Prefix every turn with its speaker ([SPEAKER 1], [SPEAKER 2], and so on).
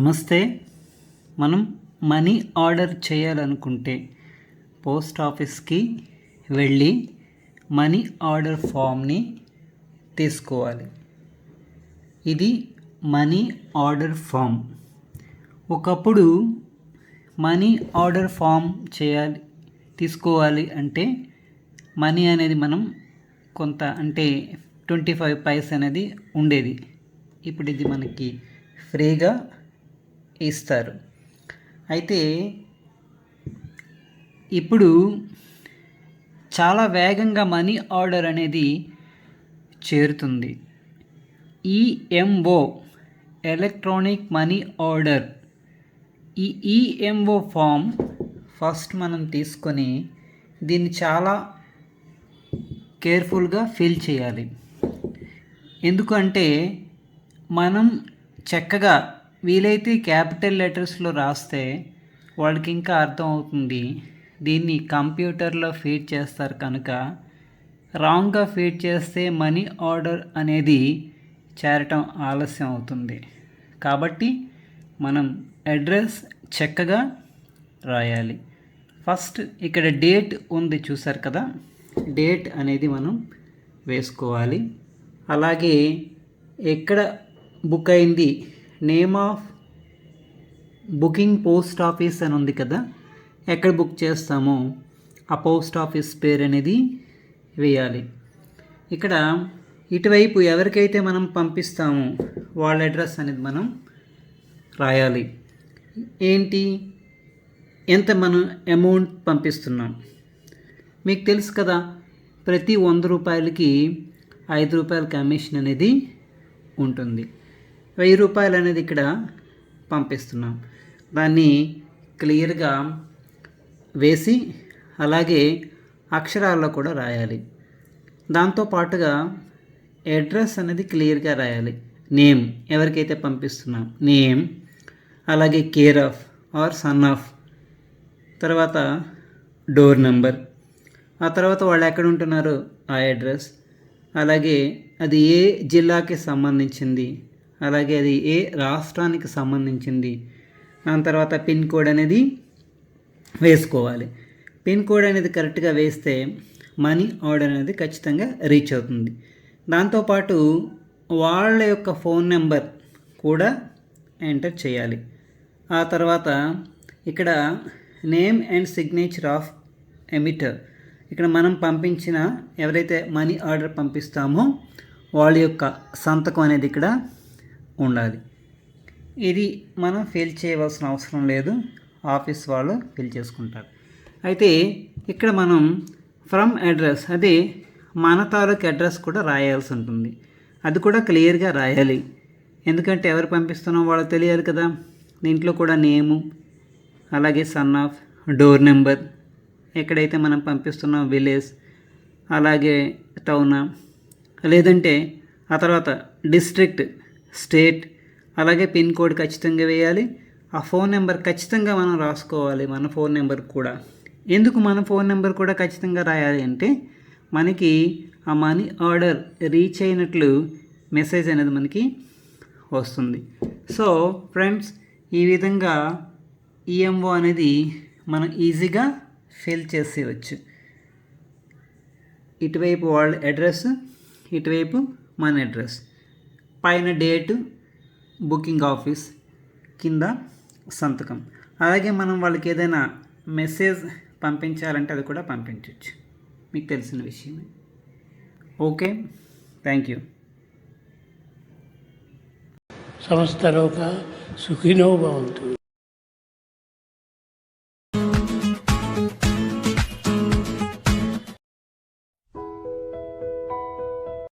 [SPEAKER 1] నమస్తే. మనం money order చేయాలనుకుంటే పోస్ట్ ఆఫీస్కి వెళ్ళి మనీ ఆర్డర్ ఫామ్ని తీసుకోవాలి. ఇది మనీ ఆర్డర్ ఫామ్. ఒకప్పుడు మనీ ఆర్డర్ ఫామ్ చేయాలి తీసుకోవాలి అంటే మనీ అనేది మనం కొంత అంటే ట్వంటీ ఫైవ్ పైస్ అనేది ఉండేది. ఇప్పుడు ఇది మనకి ఫ్రీగా ఇస్తారు. అయితే ఇప్పుడు చాలా వేగంగా మనీ ఆర్డర్ అనేది చేరుతుంది. EMO electronic money order. ఈ ఈఎంఓ ఫామ్ ఫస్ట్ మనం తీసుకొని దీన్ని చాలా కేర్ఫుల్గా ఫిల్ చేయాలి. ఎందుకంటే మనం చక్కగా వీలైతే క్యాపిటల్ లెటర్స్లో రాస్తే వాళ్ళకి ఇంకా అర్థం అవుతుంది. దీన్ని కంప్యూటర్లో ఫీడ్ చేస్తారు కనుక. రాంగ్గా ఫీడ్ చేస్తే మనీ ఆర్డర్ అనేది చేరటం ఆలస్యం అవుతుంది. కాబట్టి మనం అడ్రస్ చక్కగా రాయాలి. ఫస్ట్ ఇక్కడ డేట్ ఉంది చూసారు కదా? డేట్ అనేది మనం వేసుకోవాలి. అలాగే ఎక్కడ బుక్ అయింది? Name of booking post office అని ఉంది కదా ఎక్కడ బుక్ చేస్తామో ఆ పోస్ట్ ఆఫీస్ పేరు అనేది వేయాలి. ఇక్కడ ఇటువైపు ఎవరికైతే మనం పంపిస్తామో వాళ్ళ అడ్రస్ అనేది మనం రాయాలి. ఏంటి? ఎంత మనం అమౌంట్ పంపిస్తున్నాం? మీకు తెలుసు కదా ప్రతి వంద రూపాయలకి ఐదు రూపాయల కమిషన్ అనేది ఉంటుంది. వెయ్యి రూపాయలు అనేది ఇక్కడ పంపిస్తున్నాం. దాన్ని క్లియర్గా వేసి అలాగే అక్షరాల్లో కూడా రాయాలి. దాంతో పాటుగా అడ్రస్ అనేది క్లియర్గా రాయాలి. నేమ్ ఎవరికైతే పంపిస్తున్నాం. నేమ్ అలాగే care of or son of తర్వాత డోర్ నెంబర్ ఆ తర్వాత వాళ్ళు ఎక్కడ ఉంటున్నారు ఆ అడ్రస్ అలాగే అది ఏ జిల్లాకి సంబంధించింది అలాగే అది ఏ రాష్ట్రానికి సంబంధించింది? దాని తర్వాత పిన్ కోడ్ అనేది వేసుకోవాలి. పిన్ కోడ్ అనేది కరెక్ట్గా వేస్తే మనీ ఆర్డర్ అనేది ఖచ్చితంగా రీచ్ అవుతుంది. దాంతోపాటు వాళ్ళ యొక్క ఫోన్ నెంబర్ కూడా ఎంటర్ చేయాలి. ఆ తర్వాత ఇక్కడ name and signature of emitter. ఇక్కడ మనం పంపించిన ఎవరైతే మనీ ఆర్డర్ పంపిస్తామో వాళ్ళ యొక్క సంతకం అనేది ఇక్కడ ఉండాలి. ఇది మనం ఫిల్ చేయవలసిన అవసరం లేదు. ఆఫీస్ వాళ్ళు ఫిల్ చేసుకుంటారు. అయితే ఇక్కడ మనం ఫ్రమ్ అడ్రస్ అదే మన తాలూకు అడ్రస్ కూడా రాయాల్సి ఉంటుంది. అది కూడా క్లియర్గా రాయాలి. ఎందుకంటే ఎవరు పంపిస్తున్నామో వాళ్ళు తెలియాలి కదా. దీంట్లో కూడా నేము అలాగే సన్ ఆఫ్ డోర్ నెంబర్ ఎక్కడైతే మనం పంపిస్తున్నాం విలేజ్ అలాగే టౌనా లేదంటే ఆ తర్వాత డిస్ట్రిక్ట్ స్టేట్ అలాగే పిన్ కోడ్ ఖచ్చితంగా వేయాలి. ఆ ఫోన్ నెంబర్ ఖచ్చితంగా మనం రాసుకోవాలి మన ఫోన్ నెంబర్ కూడా. ఎందుకు మన ఫోన్ నెంబర్ కూడా ఖచ్చితంగా రాయాలి అంటే మనకి ఆ మనీ ఆర్డర్ రీచ్ అయినట్లు మెసేజ్ అనేది మనకి వస్తుంది. సో ఫ్రెండ్స్ ఈ విధంగా ఈఎంఓ అనేది మనం ఈజీగా ఫిల్ చేసేయచ్చు ఇటువైపు వాళ్ళ అడ్రస్ ఇటువైపు మన అడ్రస్. పైన డేటు బుకింగ్ ఆఫీస్ కింద సంతకం. అలాగే మనం వాళ్ళకి ఏదైనా మెసేజ్ పంపించాలంటే అది కూడా పంపించవచ్చు మీకు తెలిసిన విషయమే. Okay thank you.
[SPEAKER 2] సమస్తలోక సుఖినో భవంతు.